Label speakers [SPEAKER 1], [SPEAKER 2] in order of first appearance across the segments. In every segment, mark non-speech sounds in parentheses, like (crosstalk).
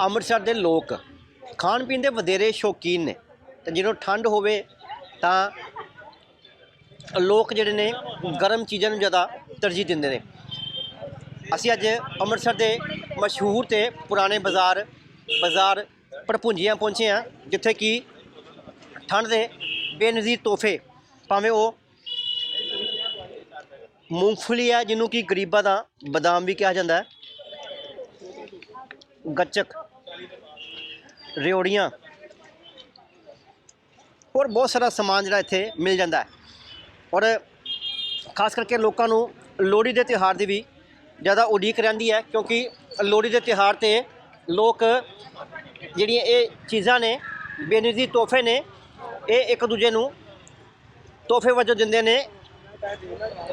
[SPEAKER 1] ਅੰਮ੍ਰਿਤਸਰ ਦੇ ਲੋਕ ਖਾਣ ਪੀਣ ਦੇ ਵਧੇਰੇ ਸ਼ੌਕੀਨ ਨੇ ਤੇ ਜਦੋਂ ਠੰਡ ਹੋਵੇ ਤਾਂ ਲੋਕ ਜਿਹੜੇ ਨੇ ਗਰਮ ਚੀਜ਼ਾਂ ਨੂੰ ਜ਼ਿਆਦਾ ਤਰਜੀਹ ਦਿੰਦੇ ਨੇ। ਅਸੀਂ ਅੱਜ ਅੰਮ੍ਰਿਤਸਰ ਦੇ ਮਸ਼ਹੂਰ ਤੇ ਪੁਰਾਣੇ ਬਾਜ਼ਾਰ ਬਾਜ਼ਾਰ ਪੜਪੁੰਜੀਆਂ ਪਹੁੰਚੇ ਹਾਂ, ਜਿੱਥੇ ਕਿ ਠੰਡ ਦੇ ਬੇਨਜ਼ੀਰ ਤੋਹਫੇ, ਭਾਵੇਂ ਉਹ ਮੂੰਗਫਲੀ ਹੈ ਜਿਹਨੂੰ ਕਿ ਗਰੀਬਾਂ ਦਾ ਬਦਾਮ ਵੀ ਕਿਹਾ ਜਾਂਦਾ ਹੈ। ਗੱਚਕ ਰਿਓੜੀਆਂ। ਹੋਰ ਬਹੁਤ ਸਾਰਾ ਸਮਾਨ ਜਿਹੜਾ ਇੱਥੇ ਮਿਲ ਜਾਂਦਾ ਹੈ। ਔਰ ਖਾਸ ਕਰਕੇ ਲੋਕਾਂ ਨੂੰ ਲੋਹੜੀ ਦੇ ਤਿਉਹਾਰ ਦੀ ਵੀ ਜ਼ਿਆਦਾ ਉਡੀਕ ਰਹਿੰਦੀ ਹੈ, ਕਿਉਂਕਿ ਲੋਹੜੀ ਦੇ ਤਿਉਹਾਰ ਤੇ ਲੋਕ ਜਿਹੜੀਆਂ ਇਹ ਚੀਜ਼ਾਂ ਨੇ, ਬੇਨਜ਼ੀ ਤੋਹਫੇ ਨੇ, ਇਹ ਇੱਕ ਦੂਜੇ ਨੂੰ ਤੋਹਫੇ ਵਜੋਂ ਦਿੰਦੇ ਨੇ।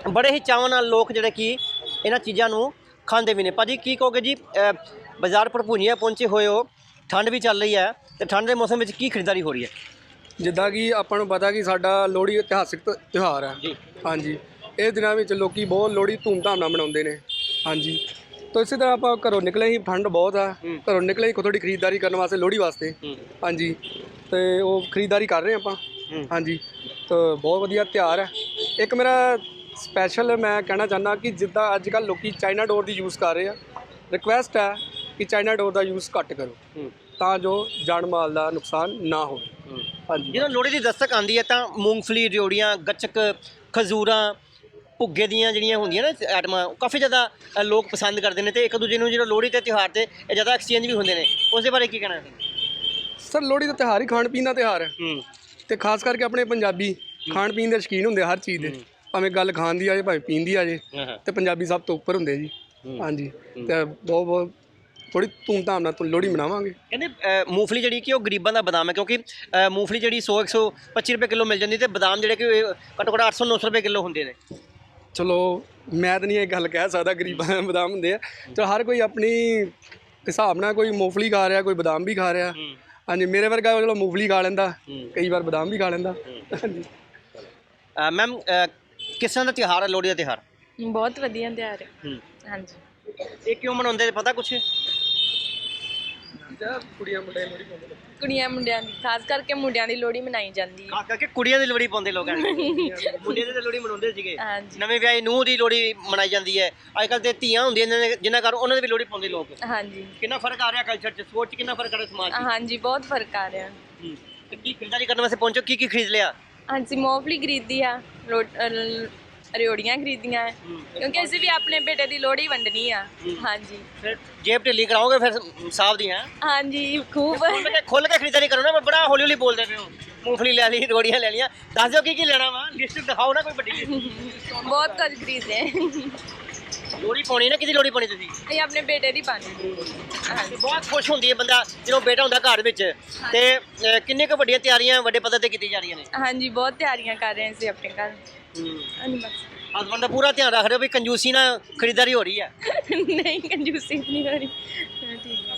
[SPEAKER 1] ਬੜੇ ਹੀ ਚਾਵਾਂ ਨਾਲ ਲੋਕ ਜਿਹੜੇ ਕਿ ਇਹਨਾਂ ਚੀਜ਼ਾਂ ਨੂੰ ਖਾਂਦੇ ਵੀ ਨੇ। ਭਾਜੀ ਕੀ ਕਹੋਗੇ ਜੀ? ਬਾਜ਼ਾਰ ਭਰਪੂਨੀਆਂ ਪਹੁੰਚੇ ਹੋਏ ਹੋ ਠੰਡ ਵੀ ਚੱਲ ਰਹੀ ਹੈ ਤੇ ਠੰਡ ਦੇ ਮੌਸਮ ਵਿੱਚ ਕੀ ਖਰੀਦਦਾਰੀ ਹੋ ਰਹੀ ਹੈ?
[SPEAKER 2] ਜਿੱਦਾਂ ਕਿ ਆਪਾਂ ਨੂੰ ਪਤਾ ਕਿ ਸਾਡਾ ਲੋਹੜੀ ਇਤਿਹਾਸਿਕ ਤ- ਤਿਉਹਾਰ ਹੈ। ਹਾਂਜੀ। ਇਹ ਦਿਨਾਂ ਵਿੱਚ ਲੋਕੀ ਬਹੁਤ ਲੋਹੜੀ ਧੂਮਧਾਮ ਨਾਲ ਮਨਾਉਂਦੇ ਨੇ। ਹਾਂਜੀ। ਤਾਂ ਇਸੇ ਤਰ੍ਹਾਂ ਆਪਾਂ ਘਰੋਂ ਨਿਕਲੇ ਹੀ ਠੰਡ ਬਹੁਤ ਆ। ਘਰੋਂ ਨਿਕਲੇ ਹੀ ਥੋੜੀ ਖਰੀਦਦਾਰੀ ਕਰਨ ਵਾਸਤੇ ਲੋਹੜੀ ਵਾਸਤੇ। ਹਾਂਜੀ। ਤੇ ਉਹ ਖਰੀਦਦਾਰੀ ਕਰ ਰਹੇ ਆਪਾਂ। ਹਾਂਜੀ। ਤਾਂ ਬਹੁਤ ਵਧੀਆ ਤਿਉਹਾਰ ਹੈ। ਇੱਕ ਮੇਰਾ ਸਪੈਸ਼ਲ ਮੈਂ ਕਹਿਣਾ ਚਾਹੁੰਦਾ ਕਿ ਜਿੱਦਾਂ ਅੱਜ ਕੱਲ੍ਹ ਲੋਕੀ ਚਾਈਨਾ ਡੋਰ ਦੀ ਯੂਜ਼ ਕਰ ਰਹੇ ਆ। ਰਿਕੁਐਸਟ ਹੈ ਕਿ ਚਾਈਨਾ ਡੋਰ ਦਾ ਯੂਜ਼ ਘੱਟ ਕਰੋ ਤਾਂ ਜੋ ਜਾਨ ਮਾਲ ਦਾ ਨੁਕਸਾਨ ਨਾ ਹੋਵੇ। ਹਾਂਜੀ।
[SPEAKER 1] ਜਦੋਂ ਲੋਹੜੀ ਦੀ ਦਸਤਕ ਆਉਂਦੀ ਹੈ ਤਾਂ ਮੂੰਗਫਲੀ ਰਿਓੜੀਆਂ ਗੱਚਕ ਖਜ਼ੂਰਾਂ ਭੁੱਗੇ ਦੀਆਂ ਜਿਹੜੀਆਂ ਹੁੰਦੀਆਂ ਨਾ ਆਈਟਮਾਂ ਕਾਫੀ ਜ਼ਿਆਦਾ ਲੋਕ ਪਸੰਦ ਕਰਦੇ ਨੇ ਤੇ ਇੱਕ ਦੂਜੇ ਨੂੰ ਜਦੋਂ ਲੋਹੜੀ ਤੇ ਤਿਉਹਾਰ ਤੇ ਇਹ ਜ਼ਿਆਦਾ ਐਕਸਚੇਂਜ ਵੀ ਹੁੰਦੇ ਨੇ। ਉਸ ਦੇ ਬਾਰੇ ਕੀ ਕਹਿਣਾ ਹੈ?
[SPEAKER 2] ਸਰ ਲੋਹੜੀ ਦਾ ਤਿਉਹਾਰ ਹੀ ਖਾਣ ਪੀਣ ਦਾ ਤਿਉਹਾਰ ਹੈ। ਤੇ ਖਾਸ ਕਰਕੇ ਆਪਣੇ ਪੰਜਾਬੀ ਖਾਣ ਪੀਣ ਦੇ ਸ਼ੌਕੀਨ ਹੁੰਦੇ ਹਰ ਚੀਜ਼ ਦੇ। ਭਾਵੇਂ ਗੱਲ ਖਾਣ ਦੀ ਆ ਜੇ ਭਾਵੇਂ ਪੀਣ ਦੀ ਆ ਜੇ। ਤੇ ਪੰਜਾਬੀ ਸਭ ਤੋਂ ਉੱਪਰ ਹੁੰਦੇ ਜੀ। ਹਾਂਜੀ। ਤੇ ਬਹੁਤ ਬਹੁਤ ਥੋੜੀ ਧੂਮਧਾਮ ਨਾਲ ਤੋਂ ਲੋਹੜੀ ਮਨਾਵਾਂਗੇ।
[SPEAKER 1] ਕਹਿੰਦੇ ਅ, ਮੂੰਗਫਲੀ ਜਿਹੜੀ ਕਿ ਉਹ ਗਰੀਬਾਂ ਦਾ ਬਦਾਮ ਹੈ ਕਿਉਂਕਿ ਅ, ਮੂੰਗਫਲੀ ਜਿਹੜੀ 100 125 ਰੁਪਏ ਕਿਲੋ ਮਿਲ ਜਾਂਦੀ ਤੇ ਬਦਾਮ ਜਿਹੜੇ ਕਿ ਘੱਟੋ ਘੱਟ 800 900 ਰੁਪਏ ਕਿਲੋ ਹੁੰਦੇ ਨੇ।
[SPEAKER 2] ਚਲੋ ਮੈਂ ਤਾਂ ਨਹੀਂ ਇਹ ਗੱਲ ਕਹਿ ਸਕਦਾ ਗਰੀਬਾਂ ਦੇ ਬਦਾਮ ਹੁੰਦੇ ਆ। ਤੇ ਹਰ ਕੋਈ ਆਪਣੀ ਹਿਸਾਬ ਨਾਲ ਕੋਈ ਮੂੰਗਫਲੀ ਖਾ ਰਿਹਾ ਕੋਈ ਬਦਾਮ ਵੀ ਖਾ ਰਿਹਾ। ਹਾਂਜੀ ਮੇਰੇ ਵਰਗਾ ਚਲੋ ਮੂੰਗਫਲੀ ਖਾ ਲੈਂਦਾ। ਕਈ ਵਾਰ ਬਦਾਮ ਵੀ ਖਾ ਲੈਂਦਾ। ਹਾਂਜੀ।
[SPEAKER 1] ਮੈਮ ਕਿਸ ਤਰ੍ਹਾਂ ਦਾ ਤਿਉਹਾਰ ਹੈ ਲੋਹੜੀ ਦਾ ਤਿਉਹਾਰ?
[SPEAKER 3] ਬਹੁਤ ਵਧੀਆ ਤਿਉਹਾਰ ਹੈ।
[SPEAKER 1] ਹੂੰ।
[SPEAKER 3] ਹਾਂਜੀ।
[SPEAKER 1] ਇਹ ਕਿਉਂ ਮਨਾਉਂਦੇ ਪਤਾ ਕੁਛ?
[SPEAKER 2] ਕੁੜੀਆਂ ਮੁੰਡੇ ਲੋਹੜੀ ਪਾਉਂਦੇ ਨੇ
[SPEAKER 3] ਕੁੜੀਆਂ ਮੁੰਡਿਆਂ ਦੀ ਖਾਸ ਕਰਕੇ ਮੁੰਡਿਆਂ ਦੀ ਲੋਹੜੀ ਮਨਾਈ ਜਾਂਦੀ ਹੈ।
[SPEAKER 1] ਖਾਸ ਕਰਕੇ ਕੁੜੀਆਂ ਦੀ ਲੋਹੜੀ ਪਾਉਂਦੇ ਲੋਕਾਂ ਨੇ (laughs) ਮੁੰਡਿਆਂ ਦੀ ਤਾਂ ਲੋਹੜੀ ਮਨਾਉਂਦੇ ਸੀਗੇ।
[SPEAKER 3] ਹਾਂਜੀ।
[SPEAKER 1] ਨਵੇਂ ਵਿਆਹੀ ਨੂੰਹ ਦੀ ਲੋਹੜੀ ਮਨਾਈ ਜਾਂਦੀ ਹੈ। ਅੱਜ ਕੱਲ੍ਹ ਤੇ ਧੀਆਂ ਹੁੰਦੀਆਂ ਨੇ ਜਿਨ੍ਹਾਂ ਘਰ ਉਹਨਾਂ ਦੀ ਵੀ ਲੋਹੜੀ ਪਾਉਂਦੇ ਲੋਕ।
[SPEAKER 3] ਹਾਂਜੀ।
[SPEAKER 1] ਕਿੰਨਾ ਫ਼ਰਕ ਆ ਰਿਹਾ ਕਲਚਰ 'ਚ? ਸੋਚ 'ਚ ਕਿੰਨਾ ਫ਼ਰਕ ਆ ਰਿਹਾ ਸਮਾਜ 'ਚ?
[SPEAKER 3] ਹਾਂਜੀ ਬਹੁਤ ਫ਼ਰਕ ਆ ਰਿਹਾ।
[SPEAKER 1] ਹੂੰ। ਤੇ ਕੀ ਖਰੀਦਦਾਰੀ ਕਰਨ ਵਾਸਤੇ ਪਹੁੰਚੋ? ਕੀ ਕੀ ਖਰੀਦ ਲਿਆ?
[SPEAKER 3] ਹਾਂਜੀ ਮੂੰਗਫਲੀ ਖਰੀਦੀ ਆ ਰੋ- ਰਿਓੜੀਆਂ ਖਰੀਦੀਆਂ ਕਿਉਂਕਿ ਅਸੀਂ ਵੀ ਆਪਣੇ ਬੇਟੇ ਦੀ ਲੋਹੜੀ ਵੰਡਣੀ ਆ। ਹਾਂਜੀ।
[SPEAKER 1] ਫਿਰ ਜੇਬ ਢਿੱਲੀ ਕਰਾਓਗੇ ਫਿਰ ਸਾਫ਼ ਦੀ ਹੈ
[SPEAKER 3] ਹਾਂਜੀ ਖੂਬ।
[SPEAKER 1] ਖੁੱਲ ਕੇ ਖੁੱਲ ਕੇ ਖਰੀਦਦਾਰੀ ਕਰੋ ਨਾ ਬੜਾ ਹੌਲੀ ਹੌਲੀ ਬੋਲਦੇ ਪਏ ਹੋ। ਮੂੰਗਫਲੀ ਲੈ ਲਈ ਰੋੜੀਆਂ ਲੈ ਲਈਆਂ। ਦੱਸ ਦਿਓ ਕੀ ਕੀ ਲੈਣਾ ਵਾ। ਲਿਸਟ ਦਿਖਾਓ ਨਾ ਕੋਈ ਵੱਡੀ।
[SPEAKER 3] ਬਹੁਤ ਕੁਝ ਖਰੀਦੇ
[SPEAKER 1] ਲੋਹੜੀ ਪਾਉਣੀ ਨਾ ਕਿਹਦੀ ਲੋਹੜੀ ਪਾਉਣੀ ਤੁਸੀਂ?
[SPEAKER 3] ਅਸੀਂ ਆਪਣੇ ਬੇਟੇ ਦੀ ਪਾਣੀ
[SPEAKER 1] ਬਹੁਤ ਖੁਸ਼ ਹੁੰਦੀ ਹੈ ਬੰਦਾ ਜਦੋਂ ਬੇਟਾ ਹੁੰਦਾ ਘਰ ਵਿੱਚ। ਤੇ ਅਹ, ਕਿੰਨੇ ਕੁ ਵੱਡੀਆਂ ਤਿਆਰੀਆਂ ਵੱਡੇ ਪੱਧਰ ਤੇ ਕੀਤੀਆਂ ਜਾ ਰਹੀਆਂ ਨੇ?
[SPEAKER 3] ਹਾਂਜੀ ਬਹੁਤ ਤਿਆਰੀਆਂ ਕਰ ਰਹੇ ਸੀ ਆਪਣੇ ਘਰ। ਹਾਂਜੀ ਬਸ।
[SPEAKER 1] ਹਸਬੰਦ ਦਾ ਪੂਰਾ ਧਿਆਨ ਰੱਖ ਰਹੇ ਹੋ ਵੀ ਕੰਜੂਸੀ ਨਾਲ ਖਰੀਦਦਾਰੀ ਹੋ ਰਹੀ ਹੈ।
[SPEAKER 3] ਨਹੀਂ ਕੰਜੂਸੀ ਨਹੀਂ ਹੋ ਰਹੀ। ਹਾਂ, ਠੀਕ ਹੈ।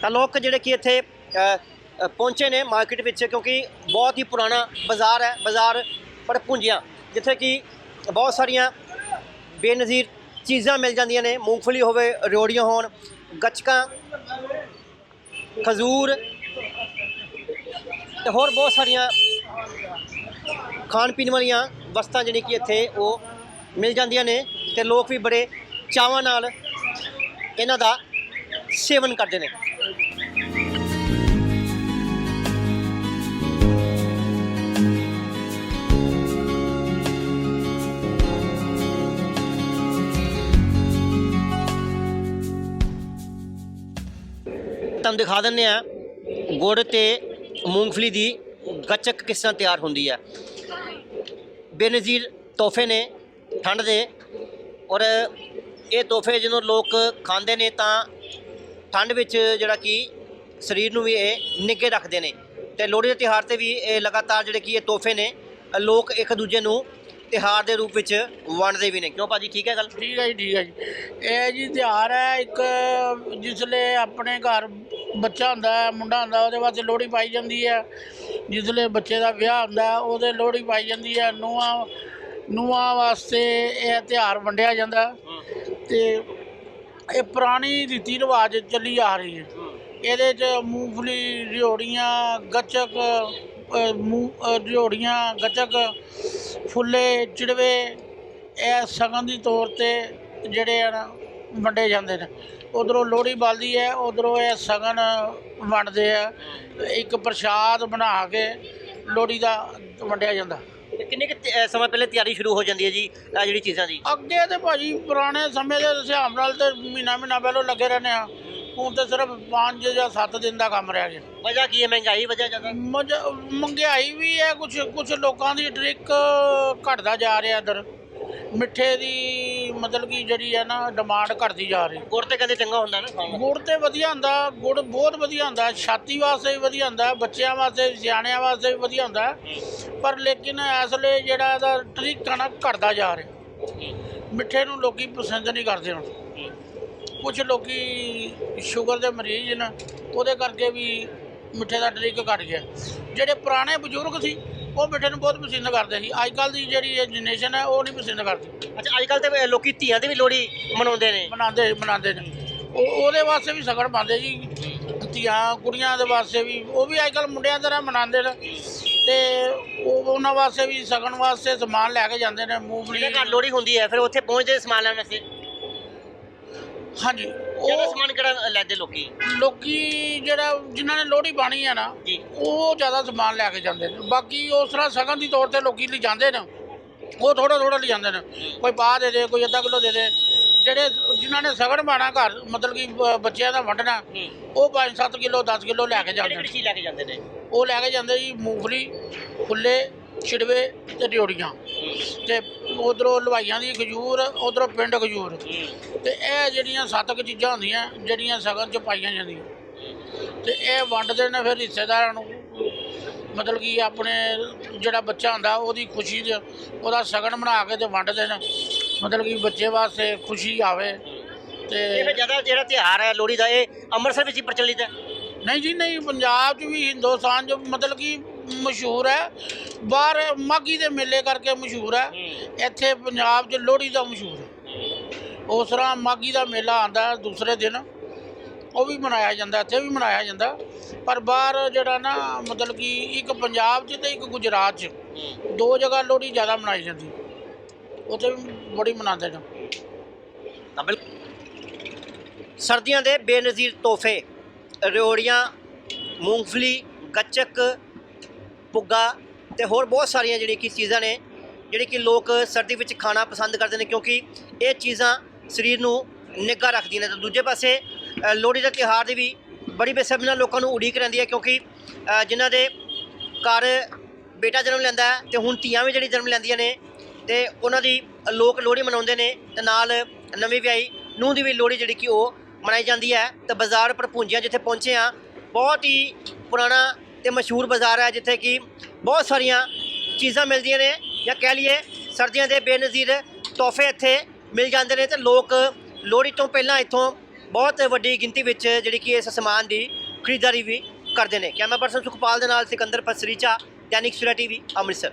[SPEAKER 1] ਤਾਂ ਲੋਕ ਜਿਹੜੇ ਕਿ ਇੱਥੇ ਅ, ਅ, ਪਹੁੰਚੇ ਨੇ ਮਾਰਕੀਟ ਵਿੱਚ ਕਿਉਂਕਿ ਬਹੁਤ ਹੀ ਪੁਰਾਣਾ ਬਾਜ਼ਾਰ ਹੈ ਬਾਜ਼ਾਰ ਪੜਪੁੰਜੀਆਂ ਜਿੱਥੇ ਕਿ ਬਹੁਤ ਸਾਰੀਆਂ ਬੇਨਜ਼ੀਰ ਚੀਜ਼ਾਂ ਮਿਲ ਜਾਂਦੀਆਂ ਨੇ, ਮੂੰਗਫਲੀ ਹੋਵੇ ਰਿਓੜੀਆਂ ਹੋਣ, ਗੱਚਕਾਂ, ਖਜ਼ੂਰ ਤੇ ਹੋਰ ਬਹੁਤ ਸਾਰੀਆਂ ਖਾਣ ਪੀਣ ਵਾਲੀਆਂ ਵਸਤਾਂ ਜਿਹੜੀ ਕਿ ਇੱਥੇ ਉਹ ਮਿਲ ਜਾਂਦੀਆਂ ਨੇ ਤੇ ਲੋਕ ਵੀ ਬੜੇ ਚਾਵਾਂ ਨਾਲ ਇਹਨਾਂ ਦਾ ਸੇਵਨ ਕਰਦੇ ਨੇ। ਤੁਹਾਨੂੰ ਦਿਖਾ ਦਿੰਦੇ ਆ ਗੁੜ ਤੇ ਮੂੰਗਫਲੀ ਦੀ ਗੱਚਕ ਕਿਸ ਤਰ੍ਹਾਂ ਤਿਆਰ ਹੁੰਦੀ ਹੈ। ਬੇਨਜ਼ੀਰ ਤੋਹਫੇ ਨੇ ਠੰਡ ਦੇ। ਔਰ ਇਹ ਤੋਹਫੇ ਜਦੋਂ ਲੋਕ ਖਾਂਦੇ ਨੇ ਤਾਂ ਠੰਡ ਵਿੱਚ ਜਿਹੜਾ ਕਿ ਸਰੀਰ ਨੂੰ ਵੀ ਇਹ ਨਿੱਘੇ ਰੱਖਦੇ ਨੇ। ਤੇ ਲੋਹੜੀ ਦੇ ਤਿਉਹਾਰ ਤੇ ਵੀ ਇਹ ਲਗਾਤਾਰ ਜਿਹੜੇ ਕਿ ਇਹ ਤੋਹਫੇ ਨੇ, ਲੋਕ ਇੱਕ ਦੂਜੇ ਨੂੰ ਤਿਉਹਾਰ ਦੇ ਰੂਪ ਵਿੱਚ ਵੰਡਦੇ ਵੀ ਨੇ। ਕਿਉਂ ਭਾਜੀ, ਠੀਕ ਹੈ ਗੱਲ?
[SPEAKER 4] ਠੀਕ ਹੈ ਜੀ, ਠੀਕ ਹੈ ਜੀ। ਇਹ ਜੀ ਤਿਉਹਾਰ ਹੈ ਇੱਕ ਜਿਸਲੇ ਆਪਣੇ ਘਰ ਬੱਚਾ ਹੁੰਦਾ ਹੈ ਮੁੰਡਾ ਹੁੰਦਾ ਉਹਦੇ ਵਾਸਤੇ ਲੋਹੜੀ ਪਾਈ ਜਾਂਦੀ ਹੈ। ਜਿਸਲੇ ਬੱਚੇ ਦਾ ਵਿਆਹ ਹੁੰਦਾ ਉਹਦੇ ਲੋਹੜੀ ਪਾਈ ਜਾਂਦੀ ਹੈ। ਨੂੰਹਾਂ ਨੂੰਹਾਂ ਵਾਸਤੇ ਇਹ ਤਿਉਹਾਰ ਵੰਡਿਆ ਜਾਂਦਾ ਹੈ। ਤੇ ਇਹ ਪੁਰਾਣੀ ਰੀਤੀ ਰਿਵਾਜ ਚੱਲੀ ਆ ਰਹੀ ਹੈ। ਇਹਦੇ 'ਚ ਮੂੰਗਫਲੀ ਰਿਓੜੀਆਂ ਗੱਚਕ ਅ, ਰਿਓੜੀਆਂ ਗੱਚਕ ਫੁੱਲੇ ਚਿੜਵੇ ਇਹ ਸਗਨ ਦੀ ਤੌਰ ਤੇ ਜਿਹੜੇ ਆ ਵੰਡੇ ਜਾਂਦੇ ਨੇ। ਉਧਰੋਂ ਲੋਹੜੀ ਬਲਦੀ ਹੈ ਉਧਰੋਂ ਇਹ ਸਗਨ ਵੰਡਦੇ ਆ। ਇੱਕ ਪ੍ਰਸ਼ਾਦ ਬਣਾ ਕੇ ਲੋਹੜੀ ਦਾ ਵੰਡਿਆ ਜਾਂਦਾ।
[SPEAKER 1] ਤੇ ਕਿੰਨੇ ਕੁ ਸਮਾਂ ਪਹਿਲੇ ਤਿਆਰੀ ਸ਼ੁਰੂ ਹੋ ਜਾਂਦੀ ਹੈ ਜੀ ਆ ਜਿਹੜੀ ਚੀਜ਼ਾਂ ਦੀ?
[SPEAKER 4] ਅੱਗੇ ਤੇ ਭਾਜੀ ਪੁਰਾਣੇ ਸਮੇਂ ਦੇ ਹਿਸਾਬ ਨਾਲ ਤੇ ਮਹੀਨਾ ਮਹੀਨਾ ਪਹਿਲਾਂ ਲੱਗੇ ਰਹਿੰਦੇ ਆ ਹੁਣ ਤੇ ਸਿਰਫ 5 ਜਾਂ 7 ਦਿਨ ਦਾ ਕੰਮ ਰਹਿ ਗਿਆ।
[SPEAKER 1] ਵਜ੍ਹਾ ਕੀ ਹੈ ਮਹਿੰਗਾਈ ਵਜ੍ਹਾ ਜ਼ਿਆਦਾ?
[SPEAKER 4] ਮਹਿੰਗਾਈ ਵੀ ਹੈ ਕੁਝ ਕੁਝ ਲੋਕਾਂ ਦੀ ਟ੍ਰਿਕ ਘਟਦਾ ਜਾ ਰਿਹਾ ਇਧਰ। ਮਿੱਠੇ ਦੀ ਮਤਲਬ ਕਿ ਜਿਹੜੀ ਹੈ ਨਾ ਡਿਮਾਂਡ ਘਟਦੀ ਜਾ ਰਹੀ।
[SPEAKER 1] ਗੁੜ ਤੇ ਕਹਿੰਦੇ ਚੰਗਾ ਹੁੰਦਾ ਨਾ? ਖਾਣ
[SPEAKER 4] ਗੁੜ ਤੇ ਵਧੀਆ ਹੁੰਦਾ ਗੁੜ ਬਹੁਤ ਵਧੀਆ ਹੁੰਦਾ ਛਾਤੀ ਵਾਸਤੇ ਵੀ ਵਧੀਆ ਹੁੰਦਾ ਬੱਚਿਆਂ ਵਾਸਤੇ ਸਿਆਣਿਆਂ ਵਾਸਤੇ ਵੀ ਵਧੀਆ ਹੁੰਦਾ। ਪਰ ਲੇਕਿਨ ਇਸ ਵੇਲੇ ਜਿਹੜਾ ਇਹਦਾ ਟ੍ਰਿਕ ਆ ਨਾ ਘਟਦਾ ਜਾ ਰਿਹਾ। ਮਿੱਠੇ ਨੂੰ ਲੋਕੀ ਪਸੰਦ ਨਹੀਂ ਕਰਦੇ ਹੁਣ। ਕੁਝ ਲੋਕੀ ਸ਼ੂਗਰ ਦੇ ਮਰੀਜ਼ ਨੇ ਉਹਦੇ ਕਰਕੇ ਵੀ ਮਿੱਠੇ ਦਾ ਟ੍ਰਿਕ ਘਟ ਗਿਆ। ਜਿਹੜੇ ਪੁਰਾਣੇ ਬਜ਼ੁਰਗ ਸੀ ਉਹ ਮਿੱਠੇ ਨੂੰ ਬਹੁਤ ਪਸੰਦ ਕਰਦੇ ਸੀ। ਅੱਜ ਕੱਲ ਦੀ ਜਿਹੜੀ ਇਹ ਜਨਰੇਸ਼ਨ ਹੈ ਉਹ ਨਹੀਂ ਪਸੰਦ ਕਰਦੀ।
[SPEAKER 1] ਅੱਛਾ ਅੱਜ ਕੱਲ ਤੇ ਲੋਕੀ ਧੀਆਂ ਦੀ ਵੀ ਲੋਹੜੀ ਮਨਾਉਂਦੇ ਨੇ।
[SPEAKER 4] ਮਨਾਉਂਦੇ ਮਨਾਉਂਦੇ ਨੇ। ਉਹ ਉਹਦੇ ਵਾਸਤੇ ਵੀ ਸਗਨ ਪਾਉਂਦੇ ਜੀ। ਧੀਆਂ ਕੁੜੀਆਂ ਦੇ ਵਾਸਤੇ ਵੀ। ਉਹ ਵੀ ਅੱਜ ਕੱਲ ਮੁੰਡਿਆਂ ਤਰ੍ਹਾਂ ਮਨਾਉਂਦੇ ਨੇ। ਤੇ ਉਹ ਉਹਨਾਂ ਵਾਸਤੇ ਵੀ ਸਗਨ ਵਾਸਤੇ ਸਮਾਨ ਲੈ ਕੇ ਜਾਂਦੇ ਨੇ। ਮੂੰਗਫਲੀ
[SPEAKER 1] ਘਰ ਲੋਹੜੀ ਹੁੰਦੀ ਹੈ ਫਿਰ ਉੱਥੇ ਪਹੁੰਚਦੇ ਸਮਾਨ ਲੈਣ ਵਾਸਤੇ।
[SPEAKER 4] ਹਾਂਜੀ। ਉਹ
[SPEAKER 1] ਸਮਾਨ ਕਿਹੜਾ ਲੈਂਦੇ ਲੋਕੀ?
[SPEAKER 4] ਲੋਕੀ ਜਿਹੜਾ ਜਿਨ੍ਹਾਂ ਨੇ ਲੋਹੜੀ ਪਾਣੀ ਹੈ ਨਾ
[SPEAKER 1] ਜੀ।
[SPEAKER 4] ਉਹ ਜ਼ਿਆਦਾ ਸਮਾਨ ਲੈ ਕੇ ਜਾਂਦੇ ਨੇ। ਬਾਕੀ ਉਸ ਤਰ੍ਹਾਂ ਸਗਨ ਦੀ ਤੌਰ ਤੇ ਲੋਕੀ ਲਿਜਾਂਦੇ ਨੇ। ਉਹ ਥੋੜਾ ਥੋੜਾ ਲਿਜਾਂਦੇ ਨੇ। ਕੋਈ ਪਾ ਦੇ ਦੇ ਕੋਈ ਅੱਧਾ ਕਿਲੋ ਦੇ ਦੇ। ਜਿਹੜੇ ਜਿਨ੍ਹਾਂ ਨੇ ਸਗਨ ਪਾਣਾ ਘਰ ਮਤਲਬ ਕਿ ਬ- ਬੱਚਿਆਂ ਦਾ ਵੰਡਣਾ ਉਹ 5-7 ਕਿਲੋ 10 ਕਿਲੋ ਲੈ ਕੇ ਜਾਂਦੇ
[SPEAKER 1] ਕਿਹੜੀ
[SPEAKER 4] ਨੇ।
[SPEAKER 1] ਚੀਜ਼ ਲੈ ਕੇ ਜਾਂਦੇ ਨੇ?
[SPEAKER 4] ਉਹ ਲੈ ਕੇ ਜਾਂਦੇ ਜੀ ਮੂੰਗਫਲੀ ਫੁੱਲੇ ਛਿੜਵੇ ਤੇ ਰਿਓੜੀਆਂ। ਤੇ ਉਧਰੋਂ ਲਵਾਈਆਂ ਦੀ ਖਜੂਰ ਉਧਰੋਂ ਪਿੰਡ ਖਜੂਰ। ਤੇ ਇਹ ਜਿਹੜੀਆਂ ਸੱਤ ਕੁ ਚੀਜ਼ਾਂ ਹੁੰਦੀਆਂ ਜਿਹੜੀਆਂ ਸਗਨ ਚ ਪਾਈਆਂ ਜਾਂਦੀਆਂ। ਤੇ ਇਹ ਵੰਡਦੇ ਨੇ ਫਿਰ ਰਿਸ਼ਤੇਦਾਰਾਂ ਨੂੰ। ਮਤਲਬ ਕਿ ਆਪਣੇ ਜਿਹੜਾ ਬੱਚਾ ਹੁੰਦਾ ਉਹਦੀ ਖੁਸ਼ੀ ਦੇ ਉਹਦਾ ਸਗਨ ਬਣਾ ਕੇ ਤੇ ਵੰਡਦੇ ਨੇ। ਮਤਲਬ ਕਿ ਬੱਚੇ ਵਾਸਤੇ ਖੁਸ਼ੀ ਆਵੇ
[SPEAKER 1] ਇਹ
[SPEAKER 4] ਤੇ
[SPEAKER 1] ਫਿਰ ਜ਼ਿਆਦਾ ਜਿਹੜਾ ਤਿਉਹਾਰ ਹੈ ਲੋਹੜੀ ਦਾ ਇਹ ਅੰਮ੍ਰਿਤਸਰ ਵਿੱਚ ਹੀ ਪ੍ਰਚਲਿਤ ਹੈ?
[SPEAKER 4] ਨਹੀਂ ਜੀ ਨਹੀਂ ਪੰਜਾਬ 'ਚ ਵੀ ਹਿੰਦੁਸਤਾਨ 'ਚ ਮਤਲਬ ਕਿ ਮਸ਼ਹੂਰ ਹੈ। ਬਾਹਰ ਮਾਗੀ ਦੇ ਮੇਲੇ ਕਰਕੇ ਮਸ਼ਹੂਰ ਹੈ। ਇੱਥੇ ਪੰਜਾਬ 'ਚ ਲੋਹੜੀ ਦਾ ਮਸ਼ਹੂਰ ਹੈ। ਉਸ ਤਰ੍ਹਾਂ ਮਾਗੀ ਦਾ ਮੇਲਾ ਆਂਦਾ ਦੂਸਰੇ ਦਿਨ। ਉਹ ਵੀ ਮਨਾਇਆ ਜਾਂਦਾ ਇੱਥੇ ਵੀ ਮਨਾਇਆ ਜਾਂਦਾ। ਪਰ ਬਾਹਰ ਜਿਹੜਾ ਨਾ ਮਤਲਬ ਕਿ ਇੱਕ ਪੰਜਾਬ 'ਚ ਤੇ ਇੱਕ ਗੁਜਰਾਤ 'ਚ ਦੋ ਜਗ੍ਹਾ ਲੋਹੜੀ ਜ਼ਿਆਦਾ ਮਨਾਈ ਜਾਂਦੀ। ਉੱਥੇ ਵੀ ਬੜੀ ਮਨਾਉਂਦੇ ਨੇ।
[SPEAKER 1] ਤਾਂ ਸਰਦੀਆਂ ਦੇ ਬੇਨਜ਼ੀਰ ਤੋਹਫੇ ਰਿਓੜੀਆਂ ਮੂੰਗਫਲੀ ਗੱਚਕ ਪੁੱਗਾ ਤੇ ਹੋਰ ਬਹੁਤ ਸਾਰੀਆਂ ਜਿਹੜੀ ਕਿ ਚੀਜ਼ਾਂ ਨੇ, ਜਿਹੜੀ ਕਿ ਲੋਕ ਸਰਦੀ ਵਿੱਚ ਖਾਣਾ ਪਸੰਦ ਕਰਦੇ ਨੇ ਕਿਉਂਕਿ ਇਹ ਚੀਜ਼ਾਂ ਸਰੀਰ ਨੂੰ ਨਿੱਘਾ ਰੱਖਦੀਆਂ ਨੇ। ਤੇ ਦੂਜੇ ਪਾਸੇ ਲੋਹੜੀ ਦਾ ਤਿਉਹਾਰ ਦੀ ਵੀ ਬੜੀ ਬੇਸਬਰੀ ਨਾਲ ਲੋਕਾਂ ਨੂੰ ਉਡੀਕ ਰਹਿੰਦੀ ਹੈ ਕਿਉਂਕਿ ਜਿਨ੍ਹਾਂ ਦੇ ਘਰ ਬੇਟਾ ਜਨਮ ਲੈਂਦਾ ਹੈ ਤੇ ਹੁਣ ਧੀਆਂ ਵੀ ਜਿਹੜੀ ਜਨਮ ਲੈਂਦੀਆਂ ਨੇ ਤੇ ਉਹਨਾਂ ਦੀ ਲੋਕ ਲੋਹੜੀ ਮਨਾਉਂਦੇ ਨੇ ਤੇ ਨਾਲ ਨਵੀਂ ਵਿਆਹੀ ਨੂੰਹ ਦੀ ਵੀ ਲੋਹੜੀ ਜਿਹੜੀ ਕਿ ਉਹ ਮਨਾਈ ਜਾਂਦੀ ਹੈ। ਤੇ ਬਾਜ਼ਾਰ ਪਰ ਪੁੰਜੀਆਂ ਜਿੱਥੇ ਪਹੁੰਚੇ ਆ ਬਹੁਤ ਹੀ ਪੁਰਾਣਾ ਤੇ ਮਸ਼ਹੂਰ ਬਾਜ਼ਾਰ ਹੈ ਜਿੱਥੇ ਕਿ ਬਹੁਤ ਸਾਰੀਆਂ ਚੀਜ਼ਾਂ ਮਿਲਦੀਆਂ ਨੇ ਜਾਂ ਕਹਿ ਲਈਏ ਸਰਦੀਆਂ ਦੇ ਬੇਨਜ਼ੀਰ ਤੋਹਫੇ ਇੱਥੇ ਮਿਲ ਜਾਂਦੇ ਨੇ ਤੇ ਲੋਕ ਲੋਹੜੀ ਤੋਂ ਪਹਿਲਾਂ ਇੱਥੋਂ ਬਹੁਤ ਵੱਡੀ ਗਿਣਤੀ ਵਿੱਚ ਜਿਹੜੀ ਕਿ ਇਸ ਸਮਾਨ ਦੀ ਖਰੀਦਦਾਰੀ ਵੀ ਕਰਦੇ ਨੇ। ਕੈਮਰਾ ਪਰਸਨ ਸੁਖਪਾਲ ਦੇ ਨਾਲ ਸਿਕੰਦਰ ਪਸਰੀਚਾ, ਦੈਨਿਕ ਸਵੇਰਾ ਟੀਵੀ, ਅੰਮ੍ਰਿਤਸਰ।